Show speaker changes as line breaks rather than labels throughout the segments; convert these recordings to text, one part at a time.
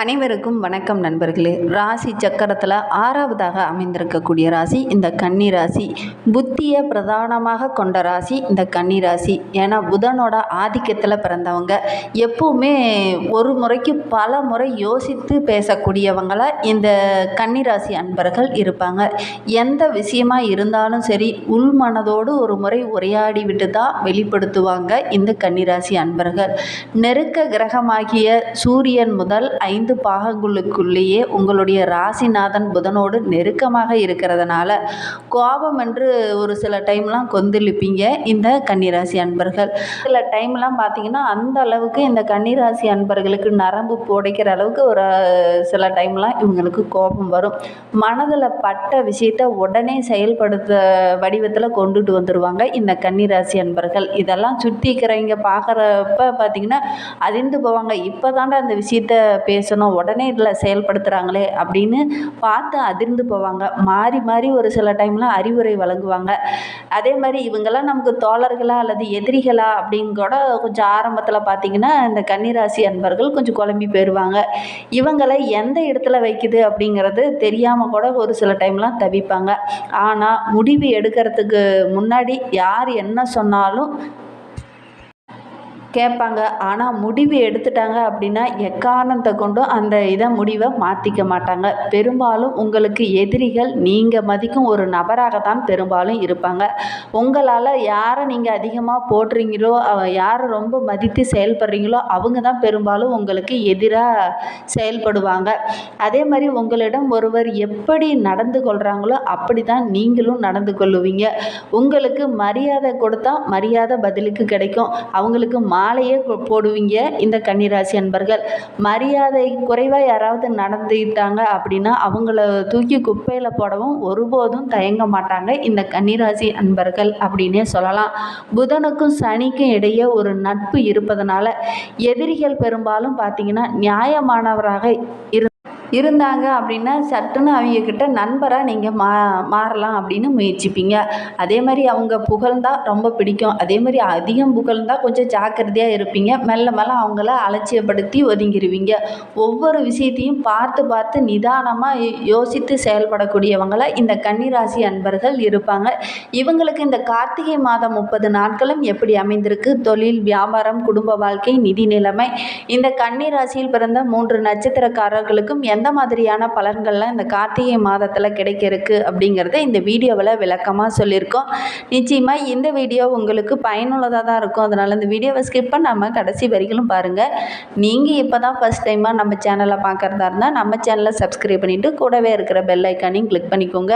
அனைவருக்கும் வணக்கம் நண்பர்களே. ராசி சக்கரத்தில் ஆறாவதாக அமைந்திருக்கக்கூடிய ராசி இந்த கன்னி ராசி புத்தியை பிரதானமாக கொண்ட ராசி இந்த கன்னி ராசி. ஏன்னா புதனோட ஆதிக்கத்தில் பிறந்தவங்க. எப்பவுமே ஒரு முறைக்கு பல முறை யோசித்து பேசக்கூடியவங்களா இந்த கன்னி ராசி அன்பர்கள் இருப்பாங்க. எந்த விஷயமா இருந்தாலும் சரி உள் மனதோடு ஒரு முறை உரையாடி விட்டு தான் வெளிப்படுத்துவாங்க இந்த கன்னிராசி அன்பர்கள். நெருக்க கிரகமாகிய சூரியன் முதல் ஐந்து பாகங்களுக்குள்ளேயே உங்களுடைய ராசிநாதன் புதனோடு நெருக்கமாக இருக்கிறதுனால கோபம் என்று ஒரு சில டைம்லாம் கொந்தளிப்பீங்க இந்த கன்னிராசி அன்பர்கள். சில டைம்லாம் பார்த்தீங்கன்னா அந்த அளவுக்கு இந்த கன்னிராசி அன்பர்களுக்கு நரம்பு புடைக்கிற அளவுக்கு ஒரு சில டைம்லாம் இவங்களுக்கு கோபம் வரும். மனதில் பட்ட விஷயத்த உடனே செயல்படுத்த வடிவத்தில் கொண்டுட்டு வந்துடுவாங்க இந்த கன்னிராசி அன்பர்கள். இதெல்லாம் சுற்றி இருக்கிறவங்க பார்க்குறப்ப பார்த்தீங்கன்னா அதிர்ந்து போவாங்க. இப்போ தாண்டா அந்த விஷயத்த பேசணும். உடனே இதில் செயல்படுத்துகிறாங்களே அப்படின்னு பார்த்து அதிர்ந்து போவாங்க. மாறி மாறி ஒரு சில டைம்லாம் அறிவுரை வழங்குவாங்க. அதே மாதிரி இவங்கெல்லாம் நமக்கு தோழர்களா அல்லது எதிரிகளா அப்படின்னு கூட கொஞ்சம் ஆரம்பத்தில் பார்த்தீங்கன்னா இந்த கன்னிராசி அன்பர்கள் கொஞ்சம் குழம்பி போயிடுவாங்க இவங்களை எந்த இடத்துல வைக்குது அப்படிங்கிறது தெரியாமல் கூட ஒரு சில டைம்லாம் தவிப்பாங்க. ஆனால் முடிவு எடுக்கிறதுக்கு முன்னாடி யார் என்ன சொன்னாலும் கேட்பாங்க. ஆனால் முடிவு எடுத்துட்டாங்க அப்படின்னா எக்காரணத்தை கொண்டும் அந்த இதை முடிவை மாற்றிக்க மாட்டாங்க. பெரும்பாலும் உங்களுக்கு எதிரிகள் நீங்கள் மதிக்கும் ஒரு நபராக தான் பெரும்பாலும் இருப்பாங்க. உங்களால் யாரை நீங்கள் அதிகமாக போடுறீங்களோ யாரை ரொம்ப மதித்து செயல்படுறீங்களோ அவங்க தான் பெரும்பாலும் உங்களுக்கு எதிராக செயல்படுவாங்க. அதே மாதிரி உங்களிடம் ஒருவர் எப்படி நடந்து கொள்கிறாங்களோ அப்படி தான் நீங்களும் நடந்து கொள்ளுவீங்க. உங்களுக்கு மரியாதை கொடுத்தா மரியாதை பதிலுக்கு கிடைக்கும். அவங்களுக்கு மா மாலையே போடுவீங்க இந்த கன்னிராசி அன்பர்கள். மரியாதை குறைவாக யாராவது நடந்துக்கிட்டாங்க அப்படின்னா அவங்கள தூக்கி குப்பையில் போடவும் ஒருபோதும் தயங்க மாட்டாங்க இந்த கன்னிராசி அன்பர்கள் அப்படின்னே சொல்லலாம். புதனுக்கும் சனிக்கும் இடையே ஒரு நட்பு இருப்பதனால எதிரிகள் பெரும்பாலும் பார்த்தீங்கன்னா நியாயமானவராக இரு இருந்தாங்க அப்படின்னா சட்டுன்னு அவங்கக்கிட்ட நண்பராக நீங்கள் மா மாறலாம் அப்படின்னு முயற்சிப்பீங்க. அதே மாதிரி அவங்க புகழ்ந்தா ரொம்ப பிடிக்கும். அதே மாதிரி அதிகம் புகழ்ந்தால் கொஞ்சம் ஜாக்கிரதையாக இருப்பீங்க. மெல்ல மெல்ல அவங்கள அலட்சியப்படுத்தி ஒதுங்கிடுவீங்க ஒவ்வொரு விஷயத்தையும் பார்த்து பார்த்து நிதானமாக யோசித்து செயல்படக்கூடியவங்கள இந்த கன்னிராசி அன்பர்கள் இருப்பாங்க. இவங்களுக்கு இந்த கார்த்திகை மாதம் முப்பது நாட்களும் எப்படி அமைந்திருக்கு? தொழில் வியாபாரம் குடும்ப வாழ்க்கை நிதி நிலைமை. இந்த கன்னிராசியில் பிறந்த மூன்று நட்சத்திரக்காரர்களுக்கும் எந்த எந்த மாதிரியான பலன்கள்லாம் இந்த கார்த்திகை மாதத்தில் கிடைக்க இருக்குது அப்படிங்கிறத இந்த வீடியோவில் விளக்கமாக சொல்லியிருக்கோம். நிச்சயமாக இந்த வீடியோ உங்களுக்கு பயனுள்ளதாக தான் இருக்கும். அதனால் இந்த வீடியோவை ஸ்கிப் பண்ணாமல் கடைசி வரிகளும் பாருங்கள் நீங்கள் இப்போ தான் ஃபஸ்ட் டைமாக நம்ம சேனலை பார்க்குறதா இருந்தால் நம்ம சேனலை சப்ஸ்கிரைப் பண்ணிவிட்டு கூடவே இருக்கிற பெல் ஐக்கானையும் கிளிக் பண்ணிக்கோங்க.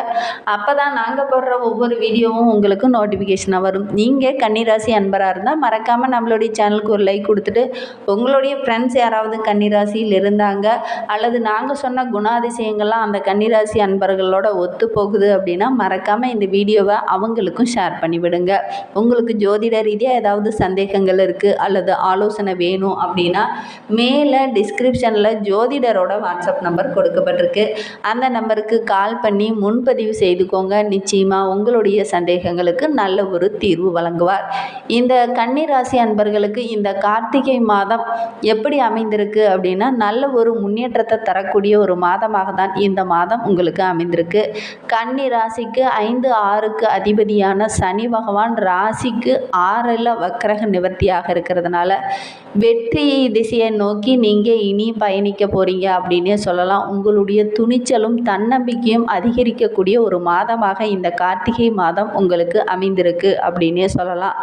அப்போ தான் நாங்கள் போடுற ஒவ்வொரு வீடியோவும் உங்களுக்கு நோட்டிஃபிகேஷனாக வரும். நீங்கள் கன்னிராசி அன்பராக இருந்தால் மறக்காமல் நம்மளுடைய சேனலுக்கு ஒரு லைக் கொடுத்துட்டு உங்களுடைய ஃப்ரெண்ட்ஸ் யாராவது கன்னிராசியில் இருந்தாங்க அல்லது நாங்கள் சொன்ன குணாதிசயங்கள்லாம் அந்த கன்னிராசி அன்பர்களோட ஒத்து போகுது அப்படின்னா மறக்காமல் இந்த வீடியோவை அவங்களுக்கும் ஷேர் பண்ணிவிடுங்க. உங்களுக்கு ஜோதிட ரீதியாக ஏதாவது சந்தேகங்கள் இருக்குது அல்லது ஆலோசனை வேணும் அப்படின்னா மேலே டிஸ்கிரிப்ஷனில் ஜோதிடரோட வாட்ஸ்அப் நம்பர் கொடுக்கப்பட்டிருக்கு. அந்த நம்பருக்கு கால் பண்ணி முன்பதிவு செய்துக்கோங்க. நிச்சயமாக உங்களுடைய சந்தேகங்களுக்கு நல்ல ஒரு தீர்வு வழங்குவார். இந்த கன்னிராசி அன்பர்களுக்கு இந்த கார்த்திகை மாதம் எப்படி அமைந்திருக்கு அப்படின்னா நல்ல ஒரு முன்னேற்றத்தை தரக்கூடிய ஒரு மாதமாக தான் இந்த மாதம் உங்களுக்கு அமைந்திருக்கு. கன்னி ராசிக்கு ஐந்து ஆறுக்கு அதிபதியான சனி பகவான் ராசிக்கு ஆறில் வக்கரக நிவர்த்தியாக இருக்கிறதுனால வெற்றி திசையை நோக்கி நீங்கள் இனி பயணிக்க போகிறீங்க அப்படின்னே சொல்லலாம். உங்களுடைய துணிச்சலும் தன்னம்பிக்கையும் அதிகரிக்கக்கூடிய ஒரு மாதமாக இந்த கார்த்திகை மாதம் உங்களுக்கு அமைந்திருக்கு அப்படின்னே சொல்லலாம்.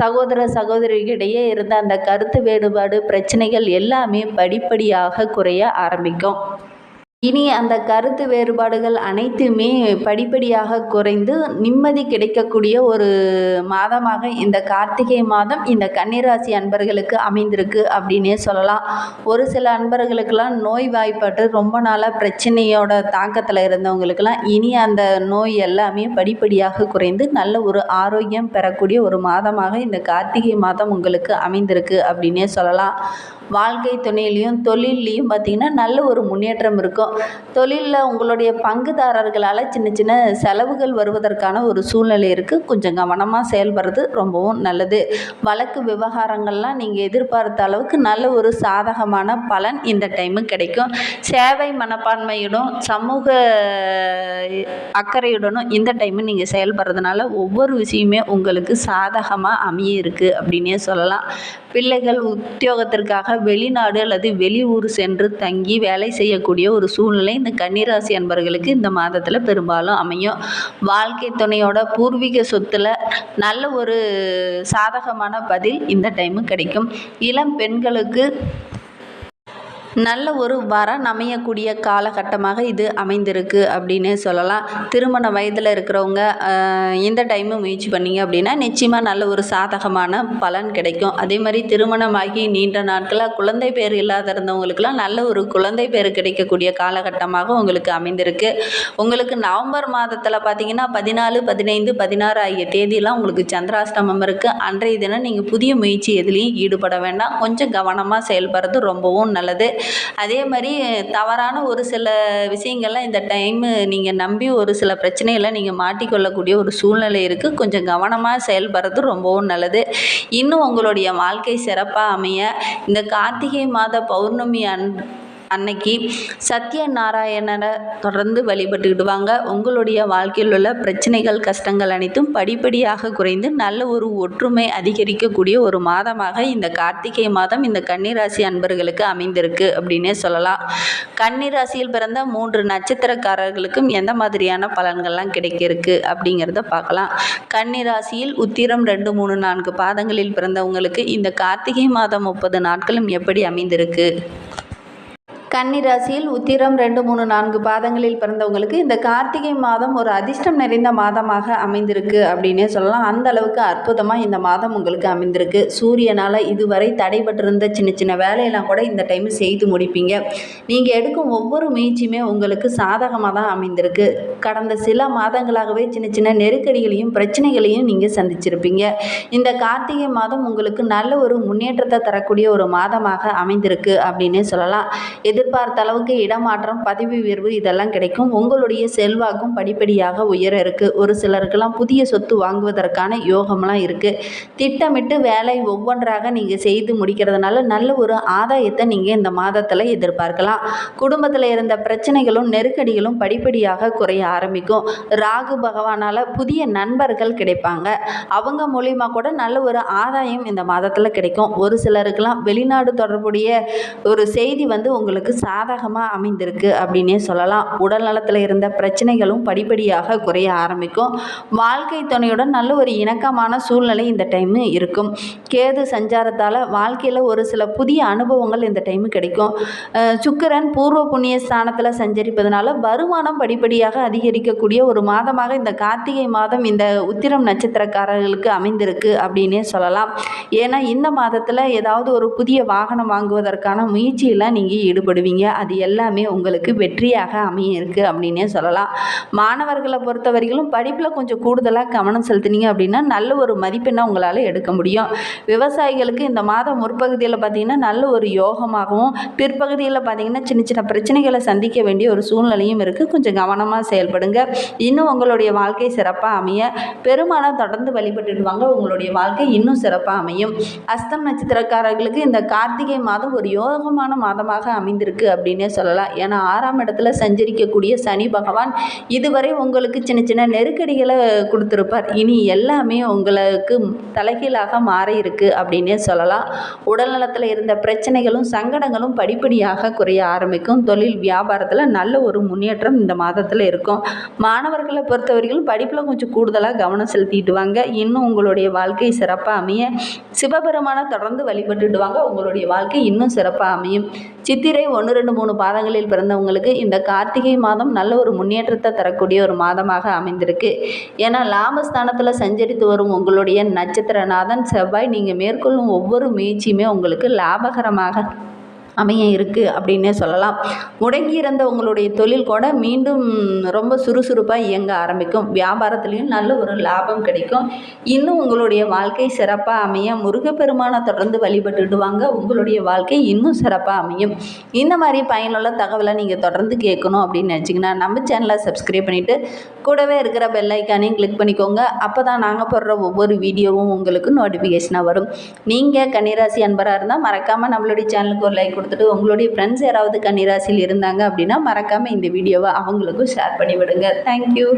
சகோதர சகோதரிகளிடையே இருந்த அந்த கருத்து வேறுபாடு பிரச்சனைகள் எல்லாமே படிப்படியாக குறைய ஆரம்பிக்கும். இனி அந்த கருத்து வேறுபாடுகள் அனைத்துமே படிப்படியாக குறைந்து நிம்மதி கிடைக்கக்கூடிய ஒரு மாதமாக இந்த கார்த்திகை மாதம் இந்த கன்னிராசி அன்பர்களுக்கு அமைந்திருக்கு அப்படின்னே சொல்லலாம். ஒரு சில அன்பர்களுக்கெல்லாம் நோய் வாய்ப்பட்டு ரொம்ப நாளாக பிரச்சனையோட தாக்கத்தில் இருந்தவங்களுக்கெல்லாம் இனி அந்த நோய் எல்லாமே படிப்படியாக குறைந்து நல்ல ஒரு ஆரோக்கியம் பெறக்கூடிய ஒரு மாதமாக இந்த கார்த்திகை மாதம் உங்களுக்கு அமைந்திருக்கு அப்படின்னே சொல்லலாம். வாழ்க்கை துணையிலையும் தொழில்லையும் பார்த்திங்கன்னா நல்ல ஒரு முன்னேற்றம் இருக்கும். தொழிலில் உங்களுடைய பங்குதாரர்களால் சின்ன சின்ன செலவுகள் வருவதற்கான ஒரு சூழ்நிலை இருக்குது கொஞ்சம் கவனமாக செயல்படுறது ரொம்பவும் நல்லது. வழக்கு விவகாரங்கள்லாம் நீங்கள் எதிர்பார்த்த அளவுக்கு நல்ல ஒரு சாதகமான பலன் இந்த டைமு கிடைக்கும். சேவை மனப்பான்மையுடன் சமூக அக்கறையுடனும் இந்த டைமு நீங்கள் செயல்படுறதுனால ஒவ்வொரு விஷயமே உங்களுக்கு சாதகமாக அமைய இருக்குது அப்படின்னே சொல்லலாம். பிள்ளைகள் உத்தியோகத்திற்காக வெளிநாடு அல்லது வெளியூர் சென்று தங்கி வேலை செய்யக்கூடிய ஒரு சூழ்நிலை. இந்த கன்னிராசி அன்பர்களுக்கு இந்த மாதத்தில் பெரும்பாலும் அமையும். வாழ்க்கை துணையோட பூர்வீக சொத்தில் நல்ல ஒரு சாதகமான பதில் இந்த டைமு கிடைக்கும். இளம் பெண்களுக்கு நல்ல ஒரு வரன் அமையக்கூடிய காலகட்டமாக இது அமைந்திருக்கு அப்படின்னே சொல்லலாம். திருமண வயதில் இருக்கிறவங்க இந்த டைமு முயற்சி பண்ணீங்க அப்படின்னா நிச்சயமாக நல்ல ஒரு சாதகமான பலன் கிடைக்கும். அதே மாதிரி திருமணமாகி நீண்ட நாட்களாக குழந்தை பேர் இல்லாத இருந்தவங்களுக்குலாம் நல்ல ஒரு குழந்தை பேர் கிடைக்கக்கூடிய காலகட்டமாக உங்களுக்கு அமைந்திருக்கு. உங்களுக்கு நவம்பர் மாதத்தில் பார்த்தீங்கன்னா பதினாலு பதினைந்து பதினாறு ஆகிய தேதியெல்லாம் உங்களுக்கு சந்திராஷ்டமம் இருக்குது அன்றைய தினம் நீங்கள் புதிய முயற்சி எதுலேயும் ஈடுபட வேண்டாம். கொஞ்சம் கவனமாக செயல்படுறது ரொம்பவும் நல்லது. அதே மாதிரி தவறான ஒரு சில விஷயங்கள்லாம் இந்த டைமு நீங்கள் நம்பி ஒரு சில பிரச்சனைகளை நீங்கள் மாட்டிக்கொள்ளக்கூடிய ஒரு சூழ்நிலை இருக்குது கொஞ்சம் கவனமாக செயல்படுறது ரொம்பவும் நல்லது. இன்னும் உங்களுடைய வாழ்க்கை சிறப்பாக அமைய இந்த கார்த்திகை மாத பௌர்ணமி அன் அன்னைக்கு சத்யநாராயணரை தொடர்ந்து வழிபட்டுக்கிட்டு வாங்க உங்களுடைய வாழ்க்கையில் உள்ள பிரச்சனைகள் கஷ்டங்கள் அனைத்தும் படிப்படியாக குறைந்து நல்ல ஒரு ஒற்றுமை அதிகரிக்கக்கூடிய ஒரு மாதமாக இந்த கார்த்திகை மாதம் இந்த கன்னிராசி அன்பர்களுக்கு அமைந்திருக்கு அப்படின்னே சொல்லலாம். கன்னிராசியில் பிறந்த மூன்று நட்சத்திரக்காரர்களுக்கும் எந்த மாதிரியான பலன்கள்லாம் கிடைக்க இருக்கு அப்படிங்கிறத பார்க்கலாம். கன்னிராசியில் உத்திரம் ரெண்டு மூணு நான்கு பாதங்களில் பிறந்தவங்களுக்கு இந்த கார்த்திகை மாதம் முப்பது நாட்களும் எப்படி அமைந்திருக்கு? கன்னிராசியில் உத்திரம் ரெண்டு மூணு நான்கு பாதங்களில் பிறந்தவங்களுக்கு இந்த கார்த்திகை மாதம் ஒரு அதிர்ஷ்டம் நிறைந்த மாதமாக அமைந்திருக்கு அப்படின்னே சொல்லலாம். அந்த அளவுக்கு அற்புதமாக இந்த மாதம் உங்களுக்கு அமைந்திருக்கு. சூரியனால் இதுவரை தடைபட்டிருந்த சின்ன சின்ன வேலையெல்லாம் கூட இந்த டைம் செய்து முடிப்பீங்க. நீங்கள் எடுக்கும் ஒவ்வொரு முயற்சியுமே உங்களுக்கு சாதகமாக தான் அமைந்திருக்கு. கடந்த சில மாதங்களாகவே சின்ன சின்ன நெருக்கடிகளையும் பிரச்சனைகளையும் நீங்கள் சந்திச்சிருப்பீங்க. இந்த கார்த்திகை மாதம் உங்களுக்கு நல்ல ஒரு முன்னேற்றத்தை தரக்கூடிய ஒரு மாதமாக அமைந்திருக்கு அப்படின்னே சொல்லலாம். எதிர்பார்த்த அளவுக்கு இடமாற்றம் பதவி உயர்வு இதெல்லாம் கிடைக்கும். உங்களுடைய செல்வாக்கும் படிப்படியாக உயர இருக்குது ஒரு சிலருக்கெல்லாம் புதிய சொத்து வாங்குவதற்கான யோகம்லாம் இருக்குது திட்டமிட்டு வேலை ஒவ்வொன்றாக நீங்கள் செய்து முடிக்கிறதுனால நல்ல ஒரு ஆதாயத்தை நீங்கள் இந்த மாதத்தில் எதிர்பார்க்கலாம். குடும்பத்தில் இருந்த பிரச்சனைகளும் நெருக்கடிகளும் படிப்படியாக குறைய ஆரம்பிக்கும். ராகு பகவானால் புதிய நண்பர்கள் கிடைப்பாங்க. அவங்க மூலிமா கூட நல்ல ஒரு ஆதாயம் இந்த மாதத்தில் கிடைக்கும். ஒரு சிலருக்கெல்லாம் வெளிநாடு தொடர்புடைய ஒரு செய்தி வந்து உங்களுக்கு சாதகமாக அமைந்திருக்கு அப்படின்னே சொல்லலாம். உடல் நலத்தில் இருந்த பிரச்சனைகளும் படிப்படியாக குறைய ஆரம்பிக்கும். வாழ்க்கை துணையுடன் நல்ல ஒரு இணக்கமான சூழ்நிலை இந்த டைமு இருக்கும். கேது சஞ்சாரத்தால் வாழ்க்கையில் ஒரு சில புதிய அனுபவங்கள் இந்த டைமு கிடைக்கும். சுக்கரன் சுக்கிரன் பூர்வ புண்ணிய ஸ்தானத்தில் சஞ்சரிப்பதனால வருமானம் படிப்படியாக அதிகரிக்கக்கூடிய ஒரு மாதமாக இந்த கார்த்திகை மாதம் இந்த உத்திரம் நட்சத்திரக்காரர்களுக்கு அமைந்திருக்கு அப்படின்னே சொல்லலாம். ஏன்னா இந்த மாதத்தில் ஏதாவது ஒரு புதிய வாகனம் வாங்குவதற்கான முயற்சியெல்லாம் நீங்கள் ஈடுபடுவீங்க. அது எல்லாமே உங்களுக்கு வெற்றியாக அமைய இருக்குது அப்படின்னே சொல்லலாம். மாணவர்களை பொறுத்த வரைக்கும் படிப்பில் கொஞ்சம் கூடுதலாக கவனம் செலுத்துனீங்க அப்படின்னா நல்ல ஒரு மதிப்பெண்ணை உங்களால் எடுக்க முடியும். விவசாயிகளுக்கு இந்த மாதம் முற்பகுதியில் பார்த்தீங்கன்னா நல்ல ஒரு யோகமாகவும் பிற்பகுதியில் பார்த்தீங்கன்னா சின்ன சின்ன பிரச்சனைகளை சந்திக்க வேண்டிய ஒரு சூழ்நிலையும் இருக்குது கொஞ்சம் கவனமாக செயல்படுங்க. இன்னும் உங்களுடைய வாழ்க்கை சிறப்பாக அமைய பெருமானம் தொடர்ந்து வழிபட்டுடுவாங்க. உங்களுடைய வாழ்க்கை இன்னும் சிறப்பாக அமையும். அஸ்தம் நட்சத்திரக்காரர்களுக்கு இந்த கார்த்திகை மாதம் ஒரு யோகமான மாதமாக அமைந்திருக்கு. இருக்குது அப்படின்னே சொல்லலாம். ஏன்னா ஆறாம் இடத்துல சஞ்சரிக்கக்கூடிய சனி பகவான் இதுவரை உங்களுக்கு சின்ன சின்ன நெருக்கடிகளை கொடுத்துருப்பார். இனி எல்லாமே உங்களுக்கு தலைகீழாக மாற இருக்கு அப்படின்னே சொல்லலாம். உடல்நலத்தில் இருந்த பிரச்சனைகளும் சங்கடங்களும் படிப்படியாக குறைய ஆரம்பிக்கும். தொழில் வியாபாரத்தில் நல்ல ஒரு முன்னேற்றம் இந்த மாதத்தில் இருக்கும். மாணவர்களை பொறுத்தவரைக்கும் படிப்பில் கொஞ்சம் கூடுதலாக கவனம் செலுத்திட்டு வாங்க இன்னும் உங்களுடைய வாழ்க்கை சிறப்பாக அமைய சிவபெருமானை தொடர்ந்து வழிபட்டுடுவாங்க உங்களுடைய வாழ்க்கை இன்னும் சிறப்பாக அமையும். சித்திரை ஒன்று ரெண்டு மூணு பாதங்களில் பிறந்தவங்களுக்கு இந்த கார்த்திகை மாதம் நல்ல ஒரு முன்னேற்றத்தை தரக்கூடிய ஒரு மாதமாக அமைந்திருக்கு. ஏன்னா லாபஸ்தானத்தில் சஞ்சரித்து வரும் உங்களுடைய நட்சத்திரநாதன் செவ்வாய் நீங்கள் மேற்கொள்ளும் ஒவ்வொரு முயற்சியுமே உங்களுக்கு லாபகரமாக அமைய இருக்குது அப்படின்னே சொல்லலாம். முடங்கி இருந்த உங்களுடைய தொழில் கூட மீண்டும் ரொம்ப சுறுசுறுப்பாக இயங்க ஆரம்பிக்கும். வியாபாரத்துலேயும் நல்ல ஒரு லாபம் கிடைக்கும். இன்னும் உங்களுடைய வாழ்க்கை சிறப்பாக அமைய முருகப்பெருமானை தொடர்ந்து வழிபட்டுட்டு வாங்க உங்களுடைய வாழ்க்கை இன்னும் சிறப்பாக அமையும். இந்த மாதிரி பயனுள்ள தகவலை நீங்கள் தொடர்ந்து கேட்கணும் அப்படின்னு நினச்சிங்கன்னா நம்ம சேனலை சப்ஸ்கிரைப் பண்ணிவிட்டு கூடவே இருக்கிற பெல்லைக்கானையும் கிளிக் பண்ணிக்கோங்க. அப்போ தான் நாங்கள் போடுற ஒவ்வொரு வீடியோவும் உங்களுக்கு நோட்டிஃபிகேஷனாக வரும். நீங்கள் கன்னிராசி அன்பராக இருந்தால் மறக்காமல் நம்மளுடைய சேனலுக்கு ஒரு லைக் கொடுத்துட்டு உங்களுடைய ஃப்ரெண்ட்ஸ் யாராவது கன்னிராசியில் இருந்தாங்க அப்படின்னா மறக்காமல் இந்த வீடியோவை அவங்களுக்கும் ஷேர் பண்ணி விடுங்க தேங்க்யூ